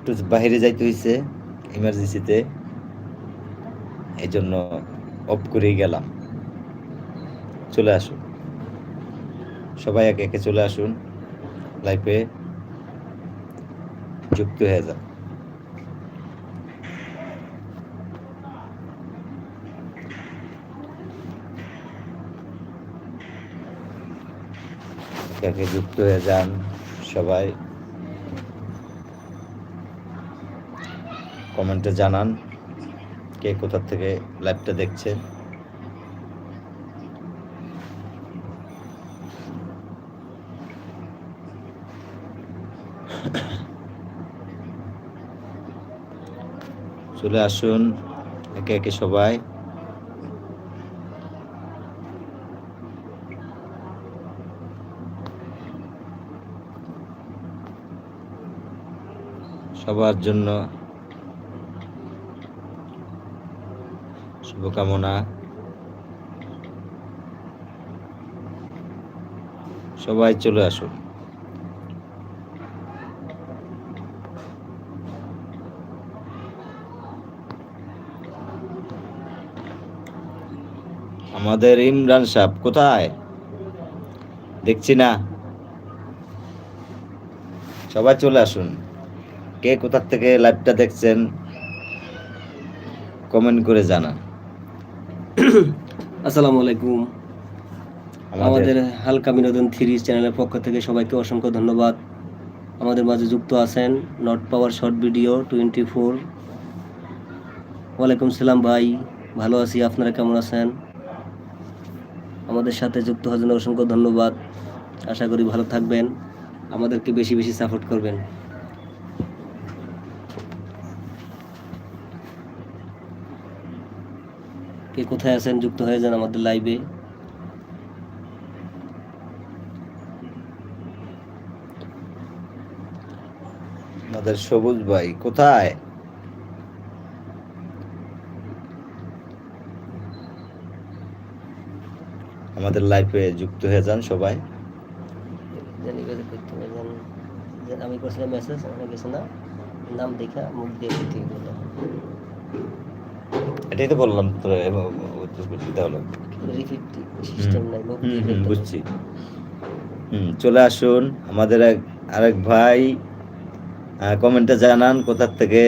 একটু বাইরে যাইতে হয়েছে ইমার্জেন্সিতে এই জন্য অফ করেই গেলাম। চলে আসুন। সবাই একে একে চলে আসুন। লাইফে যুক্ত হয়ে যান। যুক্ত হয়ে যান সবাই। কমেন্টে জানান কে কোথার থেকে লাইভটা দেখছে। চলে আসুন একে একে সবাই। সবার জন্য শুভকামনা। সবাই চলে আসুন। আমাদের ইমরান সাহেব কোথায়? দেখছি না। সবাই চলে আসুন। কে কোথার থেকে লাইভটা দেখছেন কমেন্ট করে জানান। আসসালামু আলাইকুম। আমাদের হালকা বিনোদন থ্রি চ্যানেলের পক্ষ থেকে সবাইকে অসংখ্য ধন্যবাদ। আমাদের মাঝে যুক্ত আছেন not power short video twenty four. ওয়ালাইকুম সালাম ভাই ভালো আছি আপনারা কেমন আছেন? আমাদের সাথে যুক্ত হওয়ার জন্য অসংখ্য ধন্যবাদ। আশা করি ভালো থাকবেন। আমাদেরকে বেশি বেশি সাপোর্ট করবেন। কে কোথায় আছেন যুক্ত হয়ে যান আমাদের লাইভে আমাদের সবুজ ভাই কোথায়? আমাদের লাইফে যুক্ত হয়ে যান সবাই। জানি কাছে করতে আমি করছিলাম মেসেজ অনেক গেছে না। নাম দেখা মুখ দিয়ে এটাই তো বললাম তো করছি তাহলে। বুঝছি। হুম চলে আসুন আমাদের এক আরেক ভাই কমেন্টে জানান কোথার থেকে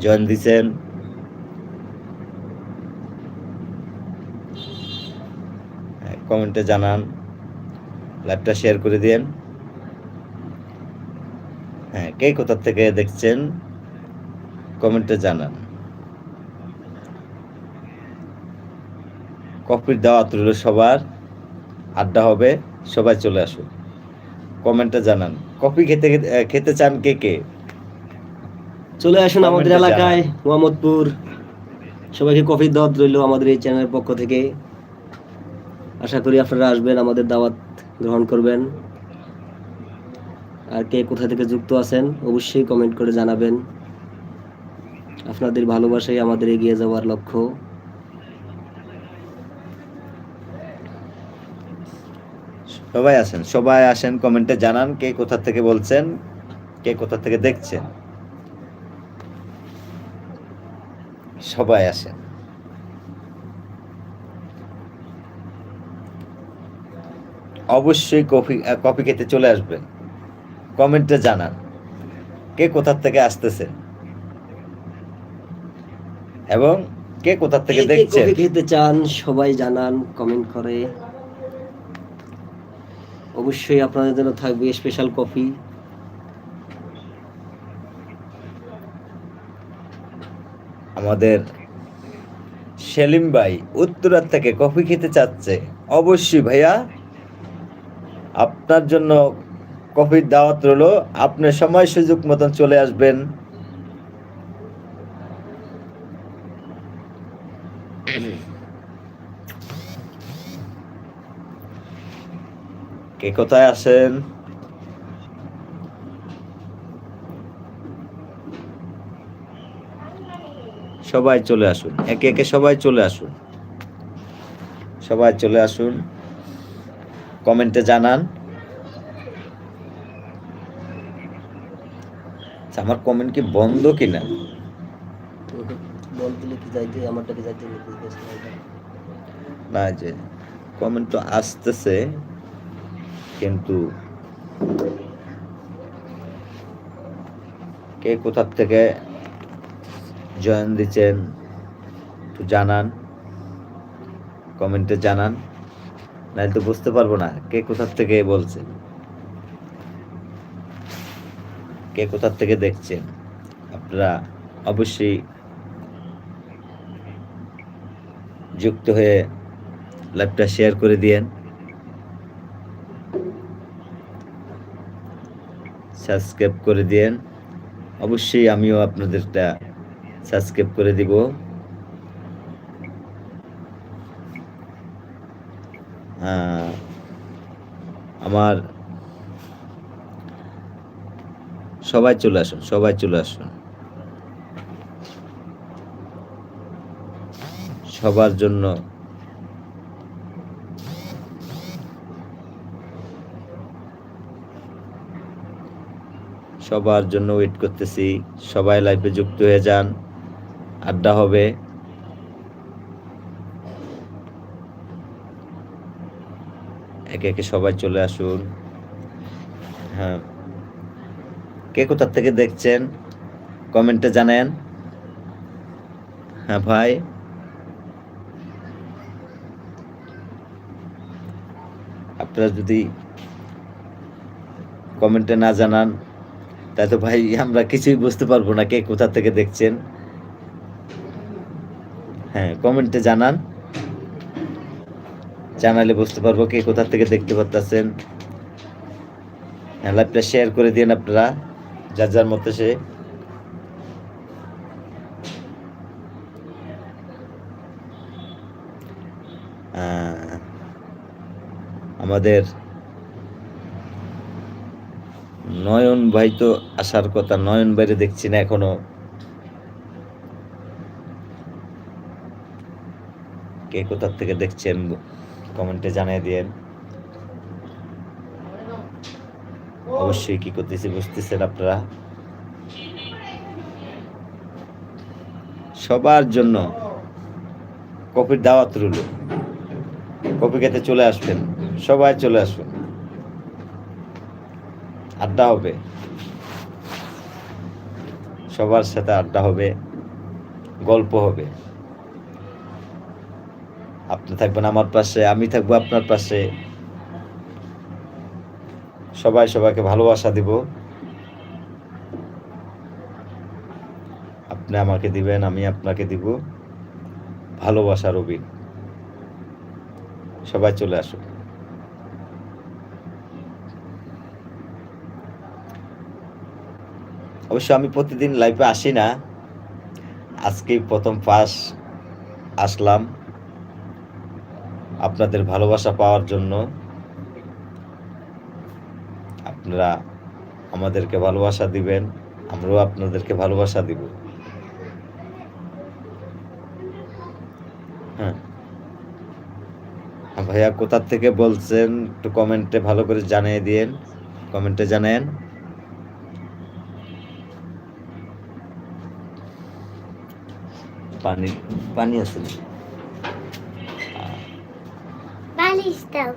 জয়েন দিছেন। কমেন্টে জানান লাইভটা শেয়ার করে দিন হ্যাঁ কে কোথার থেকে দেখছেন কমেন্টে জানান। কফির দাওয়াত রইল সবার আড্ডা হবে সবাই চলে আসুন কমেন্টে জানান কফি খেতে খেতে- খেতে চান কে কে? চলে আসুন আমাদের এলাকায় মোহাম্মদপুর। সবাইকে কফির দাওয়াত রইল আমাদের এই চ্যানেলের পক্ষ থেকে। আশা করি আপনারা আসবেন আমাদের দাওয়াত গ্রহণ করবেন। আর কে কোথা থেকে যুক্ত আছেন অবশ্যই কমেন্ট করে জানাবেন। আপনাদের ভালোবাসাই আমাদের এগিয়ে যাওয়ার লক্ষ্য। সবাই আসেন সবাই আসেন কমেন্টে জানান কে কোথা থেকে বলছেন কে কোথা থেকে দেখছেন। সবাই আসেন। অবশ্যই কফি কফি খেতে চলে আসবেন। কমেন্টে জানান কে কোথা থেকে আসতেছেন। এবং কে কোথা থেকে দেখছেন। খেতে চান সবাই জানান কমেন্ট করে। অবশ্যই আপনাদের জন্য থাকবে স্পেশাল কফি আমাদের সেলিম ভাই উত্তরার থেকে কফি খেতে চাচ্ছে। অবশ্যই ভাইয়া, আপনার জন্য কফির দাওয়াত রইল। আপনি সময় সুযোগ মতন চলে আসবেন। কে কোথায় আসেন সবাই চলে আসুন, একে একে সবাই চলে আসুন। সবাই চলে আসুন, কমেন্টে জানান। আচ্ছা আমার কমেন্ট কি বন্ধ কিনা? না যে, কমেন্ট তো আসতেছে। কিন্তু কে কোথার থেকে জয়েন দিচ্ছেন একটু জানান, কমেন্টে জানান, নাহলে তো বুঝতে পারব না কে কোথার থেকে বলছেন। কে কোথার থেকে দেখছেন? আপনারা অবশ্যই যুক্ত হয়ে লাইভটা শেয়ার করে দিয়েন। সাবস্ক্রাইব করে দিয়েন। অবশ্যই আমিও আপনাদেরটা সাবস্ক্রাইব করে দিব। আমার সবাই চলে আসুন, সবাই চলে আসুন। সবার জন্য সবার জন্য ওয়েট করতেছি। সবাই লাইফে যুক্ত হয়ে যান। আড্ডা হবে। একে একে সবাই চলে আসুন। হ্যাঁ। কে কোথার থেকে দেখছেন? কমেন্টে জানেন। হ্যাঁ ভাই। আপনারা যদি কমেন্টে না জানান তাই তো ভাই, আমরা কিছুই বুঝতে পারব না কে কোথা থেকে দেখছেন। হ্যাঁ কমেন্টে জানান। জানালে বুঝতে পারব কে কোথা থেকে দেখতে পারতেছেন। হ্যাঁ লাইভটা শেয়ার করে দিন আপনারা, যার যার মতো সে। আমাদের নয়ন ভাই তো আসার কথা, নয়ন বাইরে দেখছি না এখনও। কে কোথার থেকে দেখছেন কমেন্টে জানিয়ে দিয়েন। অবশ্যই কি করতেছি বুঝতেছেন আপনারা? সবার জন্য কপির দাওয়াত রইল। কপি খেতে চলে আসবেন, সবাই চলে আসবেন। আড্ডা হবে। সবার সাথে আড্ডা হবে, গল্প হবে। আপনি থাকবেন আমার পাশে, আমি থাকব আপনার পাশে। সবাই সবাইকে ভালোবাসা দিব। আপনি আমাকে দিবেন, আমি আপনাকে দিব। ভালোবাসা রবি সবাই চলে আসুন অবশ্য আমি প্রতিদিন লাইফে আসি না। আজকেই প্রথম পাস আসলাম। আপনাদের ভালোবাসা পাওয়ার জন্য। আপনারা আমাদেরকে ভালোবাসা দিবেন, আমরাও আপনাদেরকে ভালোবাসা দিব। হ্যাঁ। ভাইয়া কোথার থেকে বলছেন একটু কমেন্টে ভালো করে জানিয়ে দিয়েন। কমেন্টে জানেন পানি পানি আছে। বালিশ দাও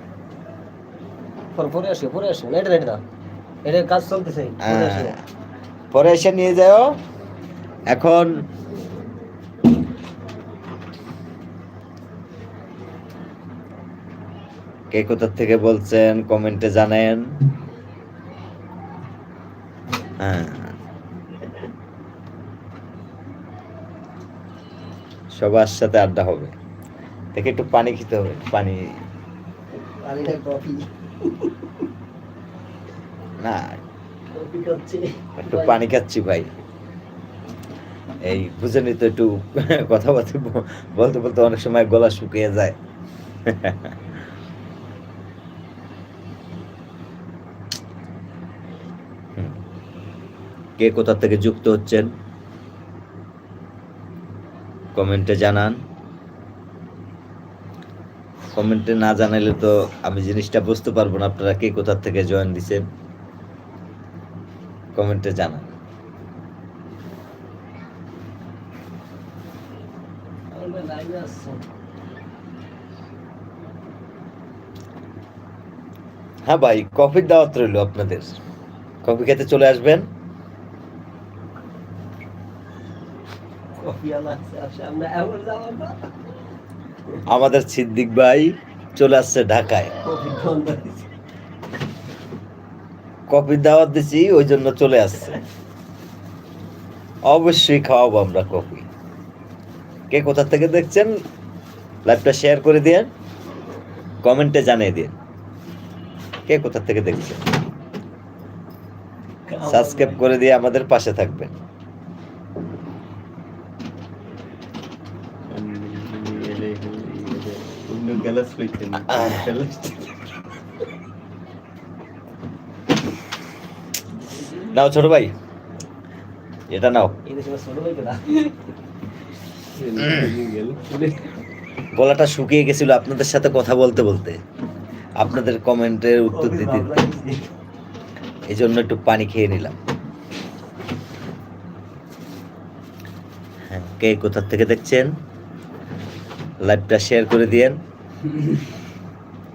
পরে পরে পরে আসো। না এটা এটা দাও। এটা কাজ চলতেছে। পরে পরে এসে নিয়ে যাও। এখন কে কোথার থেকে বলছেন কমেন্টে জানেন হ্যাঁ। সবার সাথে আড্ডা হবে। দেখে একটু পানি খেতে হবে পানি। না। একটু পানি খাচ্ছি ভাই। এই বুঝেনি তো একটু কথাবার্তা ব- বলতে বলতে অনেক সময় গলা শুকিয়ে যায়। কে কোথা থেকে যুক্ত হচ্ছেন? কমেন্টে জানান। কমেন্টে না জানাইলে তো আমি জিনিসটা বুঝতে পারব না, আপনারা কে কোথার থেকে জয়েন দিচ্ছেন কমেন্টে জানান। হ্যাঁ ভাই, কফির দাওয়াত রইল আপনাদের। কফি খেতে চলে আসবেন। আমাদের সিদ্দিক ভাই চলে আসছে ঢাকায়। কফি কফির দাওয়াত দিছি ওই জন্য চলে আসছে। অবশ্যই খাওয়াবো আমরা কফি। কে কোথা থেকে দেখছেন? লাইভটা শেয়ার করে দিন কমেন্টে জানিয়ে দিন। কে কোথা থেকে দেখছেন? সাবস্ক্রাইব করে দিয়ে আমাদের পাশে থাকবেন। নাও ছোট ভাই এটা নাও? গলাটা শুকিয়ে গেছিল আপনাদের সাথে কথা বলতে বলতে আপনাদের কমেন্টের উত্তর দিতে এই জন্য একটু পানি খেয়ে নিলাম। হ্যাঁ কে কোথা থেকে দেখছেন? লাইভটা শেয়ার করে দিয়েন।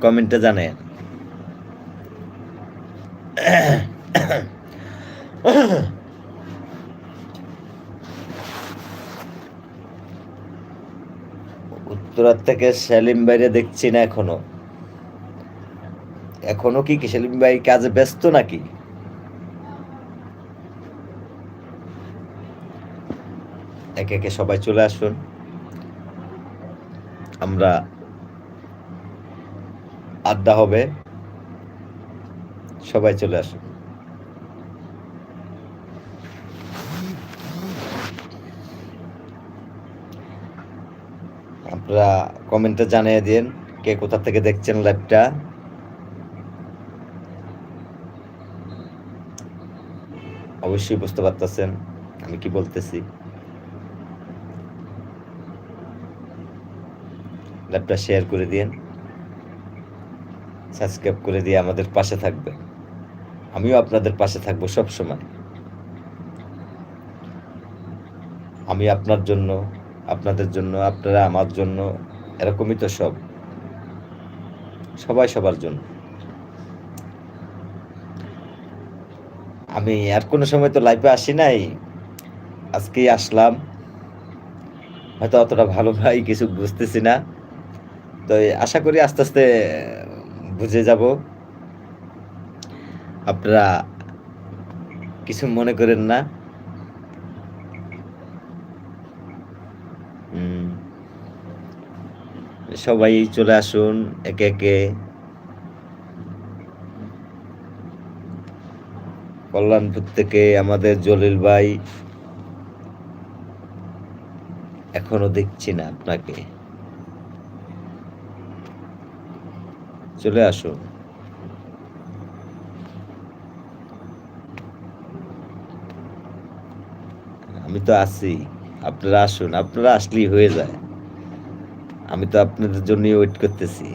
কমেন্টে জানেন উত্তরার থেকে সেলিম বাইরে দেখছি না এখনও। এখনও কি সেলিম ভাই কাজে ব্যস্ত নাকি? একে একে সবাই চলে আসুন। আমরা আড্ডা হবে। সবাই চলে আসুন আপনারা কমেন্টে জানিয়ে দিন কে কোথা থেকে দেখছেন লাইভটা। অবশ্যই বুঝতে পারতেছেন আমি কি বলতেছি। লাইভটা শেয়ার করে দিন। সাবস্ক্রাইব করে দিয়ে আমাদের পাশে থাকবে। আমিও আপনাদের পাশে থাকব সব সময় আমি আপনার জন্য, আপনাদের জন্য, আপনারা আমার জন্য, এরকমই তো সব। সবাই সবার জন্য। আমি আর কোনো সময় তো লাইফে আসি নাই। আজকেই আসলাম। হয়তো অতটা ভালো ভাই কিছু বুঝতেছি না। তো আশা করি আস্তে আস্তে বুঝে যাব। আপনারা কিছু মনে করেন না। সবাই চলে আসুন একে একে। কল্যাণপুর থেকে আমাদের জলিল ভাই। এখনও দেখছি না আপনাকে। চলে আসুন আমি তো আছি, আপনারা আসুন, আপনারা আসলেই হয়ে যায়। আমি তো আপনাদের জন্যই ওয়েট করতেছি।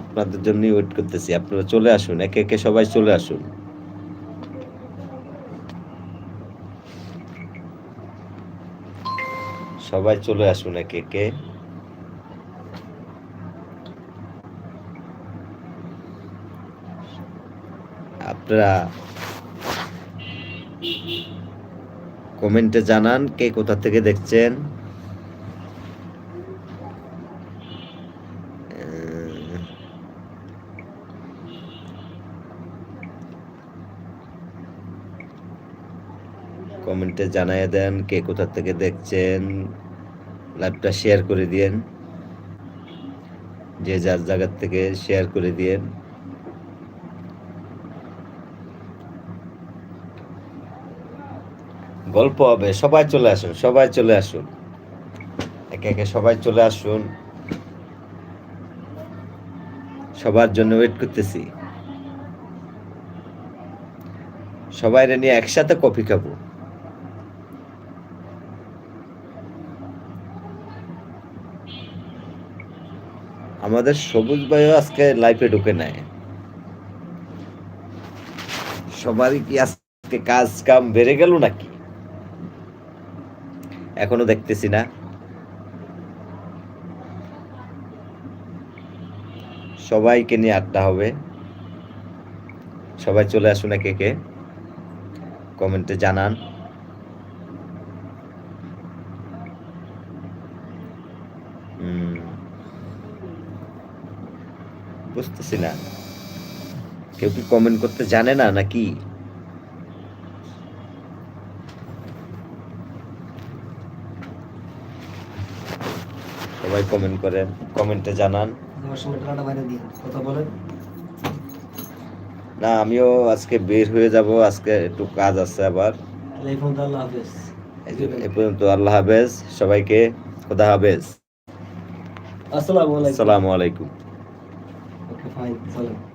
আপনাদের জন্যই ওয়েট করতেছি, আপনারা চলে আসুন, একে একে সবাই চলে আসুন। সবাই চলে আসুন একে কে আপনারা কমেন্টে জানান কে কোথা থেকে দেখছেন। কমেন্টে জানায় দেন কে কোথা থেকে দেখছেন। লাইভটা শেয়ার করে দিয়েন। যে যার জায়গার থেকে শেয়ার করে দিয়েন। গল্প হবে, সবাই চলে আসুন, সবাই চলে আসুন। একে একে সবাই চলে আসুন। সবার জন্য ওয়েট করতেছি। সবাই নিয়ে একসাথে কফি খাব। আমাদের সবুজ ভাইও আজকে লাইফে ঢুকে নেয় সবারই কি আজকে কাজ কাম বেড়ে গেল নাকি? এখনও দেখতেছি না। সবাইকে নিয়ে আড্ডা হবে। সবাই চলে আসুন একে কে কমেন্টে জানান। বুঝতেছি না। কেউ কি কমেন্ট করতে জানে না নাকি? সবাই কমেন্ট করেন কমেন্টে জানান। আমার সঙ্গে টাকাটা বাইরে দিয়ে কথা বলেন। না আমিও আজকে বের হয়ে যাব আজকে একটু কাজ আছে আবার। এই পর্যন্ত আল্লাহ হাফেজ। সবাইকে খোদা হাফেজ। আসসালামু আলাইকুম। আসসালামু আলাইকুম। ওকে ফাইন চলেন